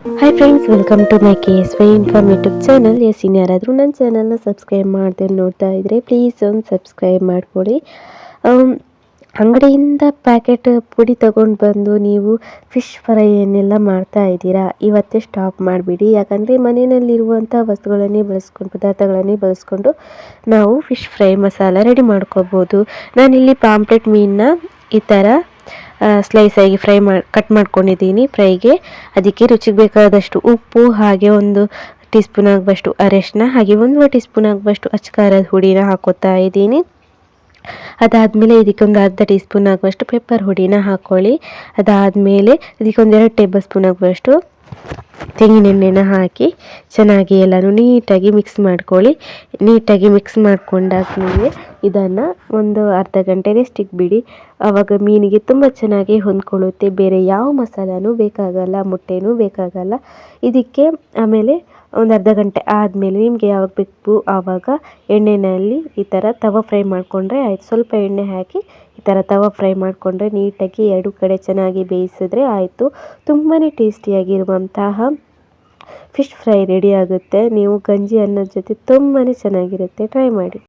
Hi friends welcome to my K S Y inform YouTube channel S ಇನ್ಯಾರಾದರೂ ನನ್ನ ಚಾನಲ್ನ subscribe ಮಾಡ್ದೆ ನೋಡ್ತಾ ಇದ್ದರೆ ಪ್ಲೀಸ್ ಒಂದು ಸಬ್ಸ್ಕ್ರೈಬ್ ಮಾಡಿಕೊಡಿ. ಅಂಗಡಿಯಿಂದ ಪ್ಯಾಕೆಟ್ ಪುಡಿ ತಗೊಂಡು ಬಂದು ನೀವು ಫಿಶ್ ಫ್ರೈ ಫ್ರೈಯನ್ನೆಲ್ಲ ಮಾಡ್ತಾ ಇದ್ದೀರಾ? ಇವತ್ತೇ ಸ್ಟಾಪ್ ಮಾಡಿಬಿಡಿ. ಯಾಕಂದರೆ ಮನೆಯಲ್ಲಿರುವಂಥ ವಸ್ತುಗಳನ್ನೇ ಬಳಸ್ಕೊಂಡು, ಪದಾರ್ಥಗಳನ್ನೇ ಬಳಸ್ಕೊಂಡು ನಾವು ಫಿಶ್ ಫ್ರೈ ಮಸಾಲ ರೆಡಿ ಮಾಡ್ಕೋಬೋದು. ನಾನಿಲ್ಲಿ ಪಾಂಪ್ಲೆಟ್ ಮೀನನ್ನ ಈ ಥರ ಸ್ಲೈಸ್ ಆಗಿ ಫ್ರೈ ಮಾಡಿ ಕಟ್ ಮಾಡ್ಕೊಂಡಿದ್ದೀನಿ ಫ್ರೈಗೆ. ಅದಕ್ಕೆ ರುಚಿಗೆ ಬೇಕಾದಷ್ಟು ಉಪ್ಪು, ಹಾಗೆ ಒಂದು ಟೀ ಸ್ಪೂನ್ ಆಗುವಷ್ಟು ಅರಶಿನ, ಹಾಗೆ ಒಂದು ಟೀ ಸ್ಪೂನ್ ಆಗುವಷ್ಟು ಅಚ್ಕಾರದ ಹುಡಿನ ಹಾಕೋತಾ ಇದ್ದೀನಿ. ಅದಾದಮೇಲೆ ಇದಕ್ಕೊಂದು ಅರ್ಧ ಟೀ ಸ್ಪೂನ್ ಆಗುವಷ್ಟು ಪೆಪ್ಪರ್ ಹುಡಿನ ಹಾಕ್ಕೊಳ್ಳಿ ಅದಾದಮೇಲೆ ಇದಕ್ಕೊಂದು ಎರಡು ಟೇಬಲ್ ಸ್ಪೂನ್ ಆಗುವಷ್ಟು ತೆಂಗಿನೆಣ್ಣೆನ ಹಾಕಿ ಚೆನ್ನಾಗಿ ಎಲ್ಲನೂ ನೀಟಾಗಿ ಮಿಕ್ಸ್ ಮಾಡ್ಕೊಳ್ಳಿ. ನೀಟಾಗಿ ಮಿಕ್ಸ್ ಮಾಡ್ಕೊಂಡಾದ್ಮೇಲೆ ಇದನ್ನು ಒಂದು ಅರ್ಧ ಗಂಟೆ ರೆಸ್ಟ್ ಬಿಡಿ. ಆವಾಗ ಮೀನಿಗೆ ತುಂಬ ಚೆನ್ನಾಗಿ ಹೊಂದ್ಕೊಳ್ಳುತ್ತೆ. ಬೇರೆ ಯಾವ ಮಸಾಲನೂ ಬೇಕಾಗಲ್ಲ, ಮೊಟ್ಟೆನೂ ಬೇಕಾಗಲ್ಲ. ಇದಕ್ಕೆ ಆಮೇಲೆ ಒಂದು ಅರ್ಧ ಗಂಟೆ ಆದಮೇಲೆ ನಿಮಗೆ ಯಾವಾಗ ಬೇಕು ಆವಾಗ ಎಣ್ಣೆಯಲ್ಲಿ ಈ ಥರ ತವ ಫ್ರೈ ಮಾಡಿಕೊಂಡ್ರೆ ಆಯಿತು. ಸ್ವಲ್ಪ ಎಣ್ಣೆ ಹಾಕಿ ಈ ಥರ ತವ ಫ್ರೈ ಮಾಡಿಕೊಂಡ್ರೆ ನೀಟಾಗಿ ಎರಡು ಕಡೆ ಚೆನ್ನಾಗಿ ಬೇಯಿಸಿದ್ರೆ ಆಯಿತು. ತುಂಬಾ ಟೇಸ್ಟಿಯಾಗಿರುವಂತಹ ಫಿಶ್ ಫ್ರೈ ರೆಡಿ ಆಗುತ್ತೆ. ನೀವು ಗಂಜಿ ಅನ್ನದ ಜೊತೆ ತುಂಬಾ ಚೆನ್ನಾಗಿರುತ್ತೆ. ಟ್ರೈ ಮಾಡಿ.